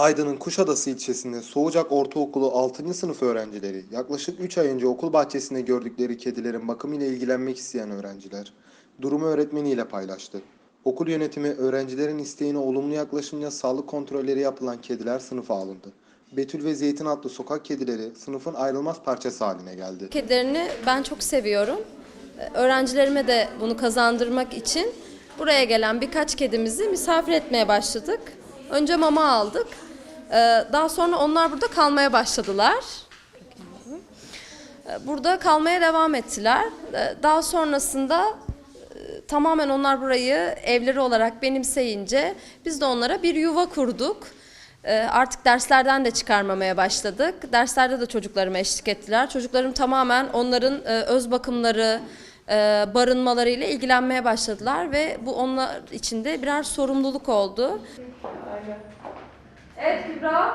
Aydın'ın Kuşadası ilçesinde Soğucak Ortaokulu 6. sınıf öğrencileri yaklaşık 3 ay önce okul bahçesinde gördükleri kedilerin bakımıyla ilgilenmek isteyen öğrenciler durumu öğretmeniyle paylaştı. Okul yönetimi öğrencilerin isteğine olumlu yaklaşınca sağlık kontrolleri yapılan kediler sınıfa alındı. Betül ve Zeytin adlı sokak kedileri sınıfın ayrılmaz parçası haline geldi. Kedilerini ben çok seviyorum. Öğrencilerime de bunu kazandırmak için buraya gelen birkaç kedimizi misafir etmeye başladık. Önce mama aldık. Ee, Daha sonra onlar burada kalmaya başladılar. Ee, Burada kalmaya devam ettiler. Ee, Daha sonrasında e, tamamen onlar burayı evleri olarak benimseyince biz de onlara bir yuva kurduk. Artık derslerden de çıkarmamaya başladık. Derslerde de çocuklarıma eşlik ettiler. Çocuklarım tamamen onların e, öz bakımları, e, barınmalarıyla ilgilenmeye başladılar ve bu onlar için de birer sorumluluk oldu. Evet الكبرى